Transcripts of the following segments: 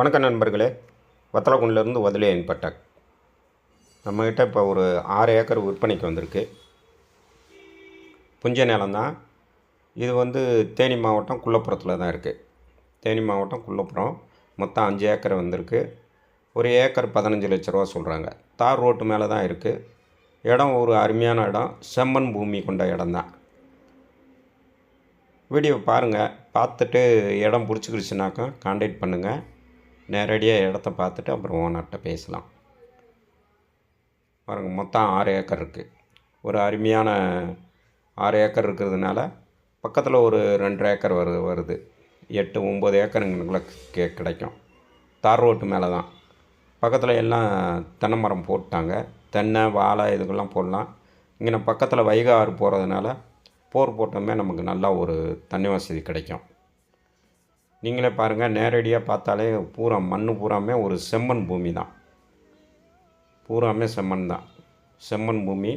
வணக்கம் நண்பர்களே. வத்தலக்குண்டிலேருந்து வதிலேயன் பட்டக் நம்மக்கிட்ட இப்போ ஒரு ஆறு ஏக்கர் விற்பனைக்கு வந்திருக்கு. புஞ்ச நிலம்தான் இது வந்து தேனி மாவட்டம் குள்ளப்புறத்தில் தான் இருக்குது தேனி மாவட்டம் குள்ளப்புறம். மொத்தம் அஞ்சு ஏக்கர் வந்திருக்கு. ஒரு ஏக்கர் பதினஞ்சு லட்ச ரூபா சொல்கிறாங்க தார் ரோட்டு மேலே தான் இருக்குது இடம் ஒரு அருமையான இடம். செம்மண் பூமி கொண்ட இடம் தான். வீடியோ பாருங்கள் பார்த்துட்டு இடம் பிடிச்சிக்கிடுச்சுனாக்கா காண்டாக்ட் பண்ணுங்கள் நேரடியாக இடத்த பார்த்துட்டு அப்புறம் ஓனர்கிட்ட பேசலாம். பாருங்கள் மொத்தம் ஆறு ஏக்கர் இருக்குது ஒரு அருமையான ஆறு ஏக்கர் இருக்கிறதுனால பக்கத்தில் ஒரு ரெண்டு ஏக்கர் வருது வருது. எட்டு ஒம்பது ஏக்கருங்களுக்குள்ள கே கிடைக்கும். தார் ரோட்டு மேலே தான் பக்கத்தில் எல்லாம் தென்னை மரம் போட்டாங்க. தென்னை வாழை இதுக்கெல்லாம் போடலாம். இங்கே நம்ம பக்கத்தில் வைகை ஆறு போகிறதுனால போர் போட்டோமே நமக்கு நல்லா ஒரு தண்ணி வசதி கிடைக்கும். நீங்களே பாருங்கள் நேரடியாக பார்த்தாலே பூரா மண் பூராமே ஒரு செம்மண் பூமி தான். பூராமே செம்மண் தான். செம்மண் பூமி.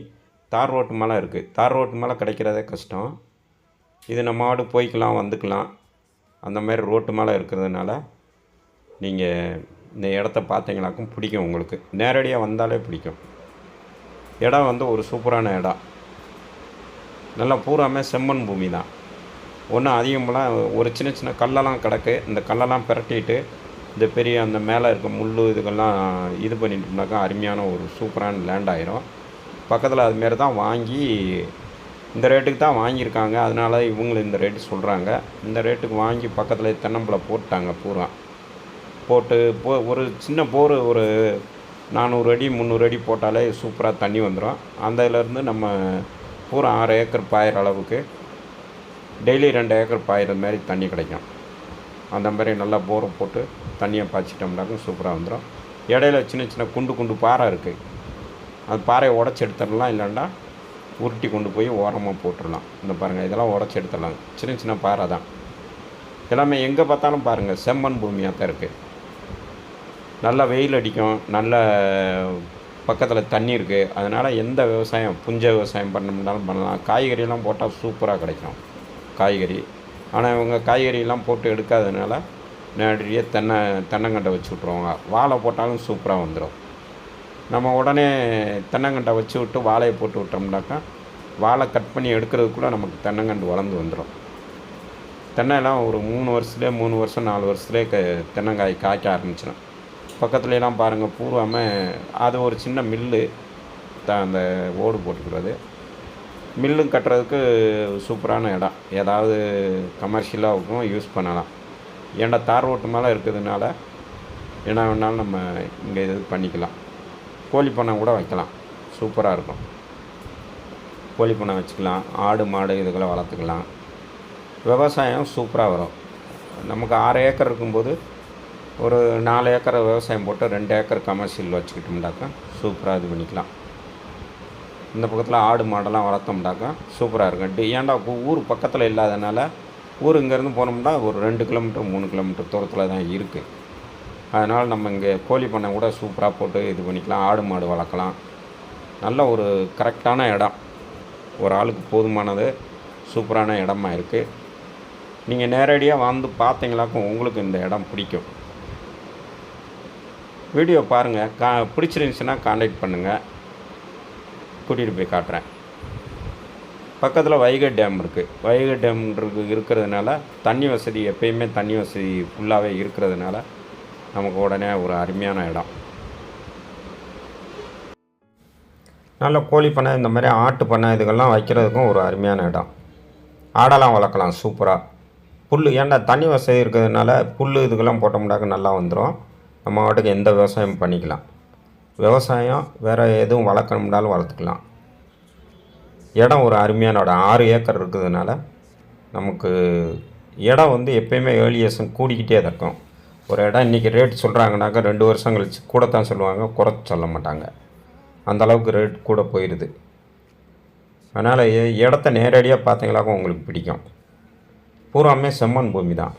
தார் ரோட்டு மேலே இருக்குது தார் ரோட்டு மேலே கிடைக்கிறதே கஷ்டம். இது நம்ம ஆடு போய்க்கலாம் வந்துக்கலாம். அந்த மாதிரி ரோட்டு மேலே இருக்கிறதுனால நீங்கள் இந்த இடத்த பார்த்தீங்களாக்கும் பிடிக்கும் உங்களுக்கு. நேரடியாக வந்தாலே பிடிக்கும். இடம் வந்து ஒரு சூப்பரான இடம். நல்லா பூராமே செம்மண் பூமி தான். ஒன்றும் அதிகமெல்லாம் ஒரு சின்ன சின்ன கல்லெல்லாம் கிடக்கு. இந்த கல்லெல்லாம் பிரட்டிட்டு இந்த பெரிய அந்த மேலே இருக்க முள் இதுக்கெல்லாம் இது பண்ணிட்டோம்னாக்கா அருமையான ஒரு சூப்பரான லேண்ட் ஆயிரும். பக்கத்தில் அதுமாரி தான் வாங்கி இந்த ரேட்டுக்கு தான் வாங்கியிருக்காங்க. அதனால இவங்களும் இந்த ரேட்டு சொல்கிறாங்க இந்த ரேட்டுக்கு வாங்கி பக்கத்தில் தென்னம்பிள்ளை போட்டாங்க பூரா. போட்டு போ ஒரு சின்ன போர் ஒரு நானூறு அடி முந்நூறு அடி போட்டாலே சூப்பராக தண்ணி வந்துடும் அந்த இதுலேருந்து நம்ம பூரா ஆறு ஏக்கர் பாயிற அளவுக்கு டெய்லி ரெண்டு ஏக்கர் பாயிற மாதிரி தண்ணி கிடைக்கும். அந்த மாதிரி நல்லா போரை போட்டு தண்ணியை பாய்ச்சிட்டோம்னாக்கும் சூப்பராக வந்துடும் இடையில சின்ன சின்ன குண்டு குண்டு பாறை இருக்குது அந்த பாறையை உடச்சி எடுத்துடலாம் இல்லைன்னா உருட்டி கொண்டு போய் ஓரமாக போட்டுடலாம். இந்த பாருங்கள் இதெல்லாம் உடச்சி எடுத்துடலாம். சின்ன சின்ன பாறை தான். எல்லாமே எங்கே பார்த்தாலும் பாருங்கள் செம்மண் பூமியாக தான் இருக்குது நல்லா வெயில் அடிக்கும் நல்ல பக்கத்தில் தண்ணி இருக்குது அதனால் எந்த விவசாயம் புஞ்ச விவசாயம் பண்ணணும்னாலும் பண்ணலாம். காய்கறியெல்லாம் போட்டால் சூப்பராக கிடைக்கும். காய்கறி. ஆனால் இவங்க காய்கறியெல்லாம் போட்டு எடுக்காததுனால நேரடியாக தென்னை தென்னங்கண்டை வச்சு விட்ருவாங்க வாழை போட்டாலும் சூப்பராக வந்துடும் நம்ம உடனே தென்னங்கண்டை வச்சு விட்டு வாழையை போட்டு விட்டோம்னாக்கா வாழை கட் பண்ணி எடுக்கிறதுக்குள்ளே நமக்கு தென்னங்கண்டு வளர்ந்து வந்துடும் தென்னையெல்லாம் ஒரு மூணு வருஷத்துலேயே மூணு வருஷம் நாலு வருஷத்துலேயே க தென்னங்காய் காய்க்க ஆரம்பிச்சிடும் பக்கத்துலலாம் பாருங்கள் பூர்வாமல் அது ஒரு சின்ன மில்லு தான் அந்த ஓடு போட்டுக்கிறது. மில்லும் கட்டுறதுக்கு சூப்பரான இடம். ஏதாவது கமர்ஷியலாகவும் யூஸ் பண்ணலாம். ஏன்னா தார் ரோட்டு மேலே இருக்கிறதுனால என்ன வேணாலும் நம்ம இங்கே இது பண்ணிக்கலாம். கோழி பண்ணை கூட வைக்கலாம். சூப்பராக இருக்கும். கோழி பண்ணை வச்சுக்கலாம். ஆடு மாடு இதுகளை வளர்த்துக்கலாம். விவசாயம் சூப்பராக வரும். நமக்கு ஆறு ஏக்கர் இருக்கும்போது ஒரு நாலு ஏக்கர் விவசாயம் போட்டு ரெண்டு ஏக்கர் கமர்ஷியல் வச்சுக்கிட்டோம்னாக்கா சூப்பராக இது பண்ணிக்கலாம். இந்த பக்கத்தில் ஆடு மாடெல்லாம் வளர்த்தோம்னாக்கா சூப்பராக இருக்கும் டி ஏன்டா ஊர் பக்கத்தில் இல்லாதனால ஊர் இங்கேருந்து போனோம்னா ஒரு ரெண்டு கிலோமீட்டர் மூணு கிலோமீட்டர் தூரத்தில் தான் இருக்குது அதனால் நம்ம இங்கே கோழி பண்ணை கூட சூப்பராக போட்டு இது பண்ணிக்கலாம் ஆடு மாடு வளர்க்கலாம். நல்ல ஒரு கரெக்டான இடம். ஒரு ஆளுக்கு போதுமானது சூப்பரான இடமா இருக்குது நீங்கள் நேரடியாக வந்து பார்த்தீங்களாக்கும் உங்களுக்கு இந்த இடம் பிடிக்கும். வீடியோ பாருங்கள் கா பிடிச்சிருந்துச்சுன்னா காண்டாக்ட் பண்ணுங்கள் கூட்டிகிட்டு போய் காட்டுறேன். பக்கத்தில் வைகை டேம் இருக்குது வைகை டேம் இருக்கிறதுனால தண்ணி வசதி எப்பயுமே தண்ணி வசதி ஃபுல்லாகவே இருக்கிறதுனால நமக்கு உடனே ஒரு அருமையான இடம். நல்ல கோழி பண்ணை இந்த மாதிரி ஆட்டு பண்ணை இதுக்கெல்லாம் வைக்கிறதுக்கும் ஒரு அருமையான இடம். ஆடெல்லாம் வளர்க்கலாம் சூப்பராக புல் ஏன்டா தண்ணி வசதி இருக்கிறதுனால புல் இதுக்கெல்லாம் போட்டோம்னாக்க நல்லா வந்துடும் நம்ம வாட்டுக்கு எந்த விவசாயம் பண்ணிக்கலாம். விவசாயம் வேறு எதுவும் வளர்க்கணும்னாலும் வளர்த்துக்கலாம். இடம் ஒரு அருமையான இடம். ஆறு ஏக்கர் இருக்கிறதுனால நமக்கு இடம் வந்து எப்பயுமே ஏர்லியேஷன் கூடிக்கிட்டே தான் இருக்கும். ஒரு இடம் இன்றைக்கி ரேட் சொல்கிறாங்கனாக்கா ரெண்டு வருஷம் கழிச்சு கூட தான் சொல்லுவாங்க. குறைச்சி சொல்ல மாட்டாங்க. அந்த அளவுக்கு ரேட் கூட போயிடுது அதனால் இடத்த நேரடியாக பார்த்தீங்களாக்கும் உங்களுக்கு பிடிக்கும். பூராமே செம்மண் பூமி தான்.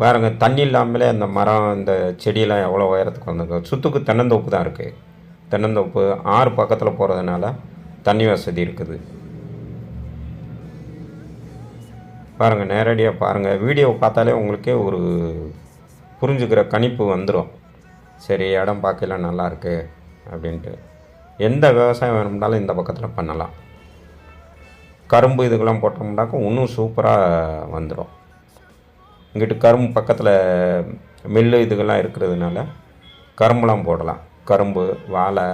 பாருங்கள் தண்ணி இல்லாமலே அந்த மரம் இந்த செடியெல்லாம் எவ்வளோ உயரத்துக்கு வந்திருக்கு. சுற்றுக்கு தென்னந்தோப்பு தான் இருக்குது தென்னந்தோப்பு ஆறு பக்கத்தில் போகிறதுனால தண்ணி வசதி இருக்குது. பாருங்கள் நேரடியாக பாருங்கள் வீடியோ பார்த்தாலே உங்களுக்கே ஒரு புரிஞ்சுக்கிற கணிப்பு வந்துடும் சரி இடம் பார்க்கல நல்லாயிருக்கு அப்படின்ட்டு. எந்த விவசாயம் வேணும்னாலும் இந்த பக்கத்தில் பண்ணலாம். கரும்பு இதுக்கெல்லாம் போட்டோம்னாக்கா இன்னும் சூப்பராக வந்துடும் இங்கிட்டு கரும்பு பக்கத்தில் மில்லு இதுகள்லாம் இருக்கிறதுனால கரும்புலாம் போடலாம். கரும்பு வாழை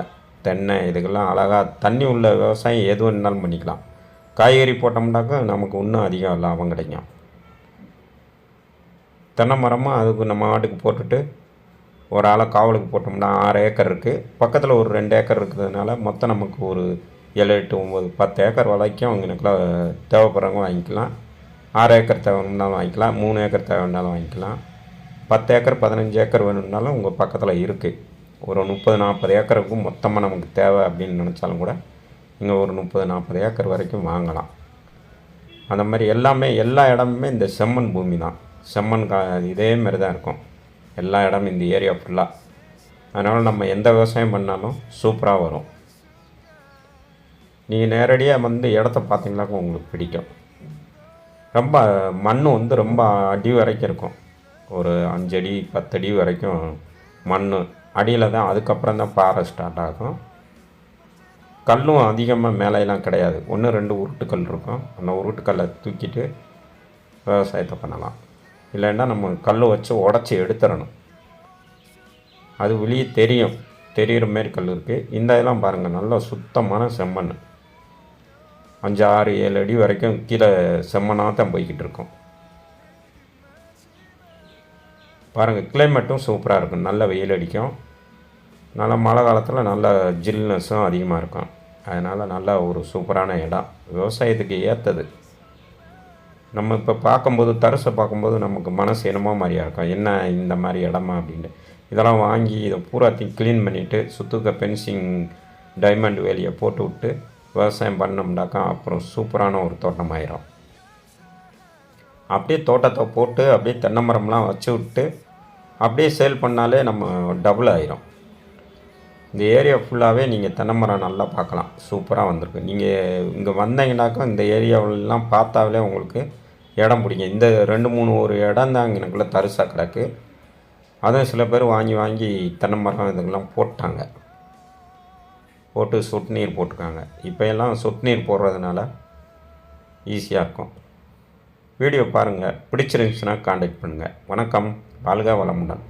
தென்னை இதுக்கெல்லாம் அழகாக தண்ணி உள்ள விவசாயம் எது வேணாலும் பண்ணிக்கலாம். காய்கறி போட்டோம்னாக்கா நமக்கு இன்னும் அதிகம் லாபம் கிடைக்கும். தென்னை மரமாக அதுக்கு நம்ம ஆட்டுக்கு போட்டுட்டு ஒரு ஆளை காவலுக்கு போட்டோம்னா ஆறு ஏக்கர் இருக்குது பக்கத்தில் ஒரு ரெண்டு ஏக்கர் இருக்கிறதுனால மொத்தம் நமக்கு ஒரு ஏழு எட்டு ஒம்பது பத்து ஏக்கர் வரைக்கும் அவங்களுக்குலாம் தேவைப்படுறவங்க வாங்கிக்கலாம். ஆறு ஏக்கர் தேவைன்னாலும் வாங்கிக்கலாம் மூணு ஏக்கர் தேவைன்னாலும் வாங்கிக்கலாம். பத்து ஏக்கர் பதினஞ்சு ஏக்கர் வேணும்னாலும் உங்கள் பக்கத்தில் இருக்குது ஒரு முப்பது நாற்பது ஏக்கருக்கு மொத்தமாக நமக்கு தேவை அப்படின்னு நினச்சாலும் கூட இங்கே ஒரு முப்பது நாற்பது ஏக்கர் வரைக்கும் வாங்கலாம். அந்த மாதிரி எல்லாமே எல்லா இடமுமே இந்த செம்மண் பூமி தான். செம்மண் கா இதே மாதிரி தான் இருக்கும். எல்லா இடமும் இந்த ஏரியா ஃபுல்லாக அதனால் நம்ம எந்த விவசாயம் பண்ணாலும் சூப்பராக வரும். நீங்கள் நேரடியாக வந்து இடத்த பார்த்தீங்கன்னாக்கா உங்களுக்கு பிடிக்கும். ரொம்ப மண் வந்து ரொம்ப அடி வரைக்கும் இருக்கும். ஒரு அஞ்சடி பத்தடி வரைக்கும் மண் அடியில் தான் அதுக்கப்புறம் தான் பாறை ஸ்டார்ட் ஆகும். கல்லும் அதிகமாக மேலையெல்லாம் கிடையாது. ஒன்று ரெண்டு உருட்டுக்கல் இருக்கும். அந்த உருட்டுக்கல்லை தூக்கிட்டு விவசாயத்தை பண்ணலாம். இல்லைன்னா நம்ம கல் வச்சு உடச்சி எடுத்துடணும். அது வெளியே தெரியும். தெரிகிற மாரி கல் இருக்குது இந்த இதெல்லாம் பாருங்கள் நல்லா சுத்தமான செம்மண். அஞ்சு ஆறு ஏழு அடி வரைக்கும் கீழே செம்மனாக தான் போய்கிட்டு இருக்கும். பாருங்கள் கிளைமேட்டும் சூப்பராக இருக்கும். நல்ல வெயில் அடிக்கும். நல்லா மழை காலத்தில் நல்ல ஜில்னஸும் அதிகமாக இருக்கும். அதனால் நல்ல ஒரு சூப்பரான இடம். விவசாயத்துக்கு ஏற்றது நம்ம இப்போ பார்க்கும்போது தரிசை பார்க்கும்போது நமக்கு மனசு என்னமோ மாதிரியாக இருக்கும். என்ன இந்த மாதிரி இடமா அப்படின்ட்டு. இதெல்லாம் வாங்கி இதை பூராத்தையும் க்ளீன் பண்ணிவிட்டு சுற்றுக்க பென்சிங் டைமண்ட் வேலியை போட்டு விட்டு விவசாயம் பண்ணோம்னாக்கா அப்புறம் சூப்பரான ஒரு தோட்டம் ஆயிரும் அப்படியே தோட்டத்தை போட்டு அப்படியே தென்னை மரம்லாம் வச்சு விட்டு அப்படியே சேல் பண்ணாலே நம்ம டபுள் ஆயிரும். இந்த ஏரியா ஃபுல்லாகவே நீங்கள் தென்னை மரம் நல்லா பார்க்கலாம். சூப்பராக வந்திருக்கு. நீங்கள் இங்கே வந்தீங்கன்னாக்கா இந்த ஏரியாவிலலாம் பார்த்தாலே உங்களுக்கு இடம் பிடிக்கும். இந்த ரெண்டு மூணு ஒரு இடம் தான் எனக்குள்ளே தரிசாக கிடக்கு. அதுவும் சில பேர் வாங்கி வாங்கி தென்னை மரம் இதுக்கெல்லாம் போட்டாங்க. போட்டு சொட்டு நீர் போட்டிருக்காங்க இப்போ எல்லாம் சொட்டு நீர் போடுறதுனால ஈஸியாக இருக்கும். வீடியோ பாருங்கள் பிடிச்சிருந்துச்சுன்னா காண்டாக்ட் பண்ணுங்கள் வணக்கம். வாழ்க வளமுடன்.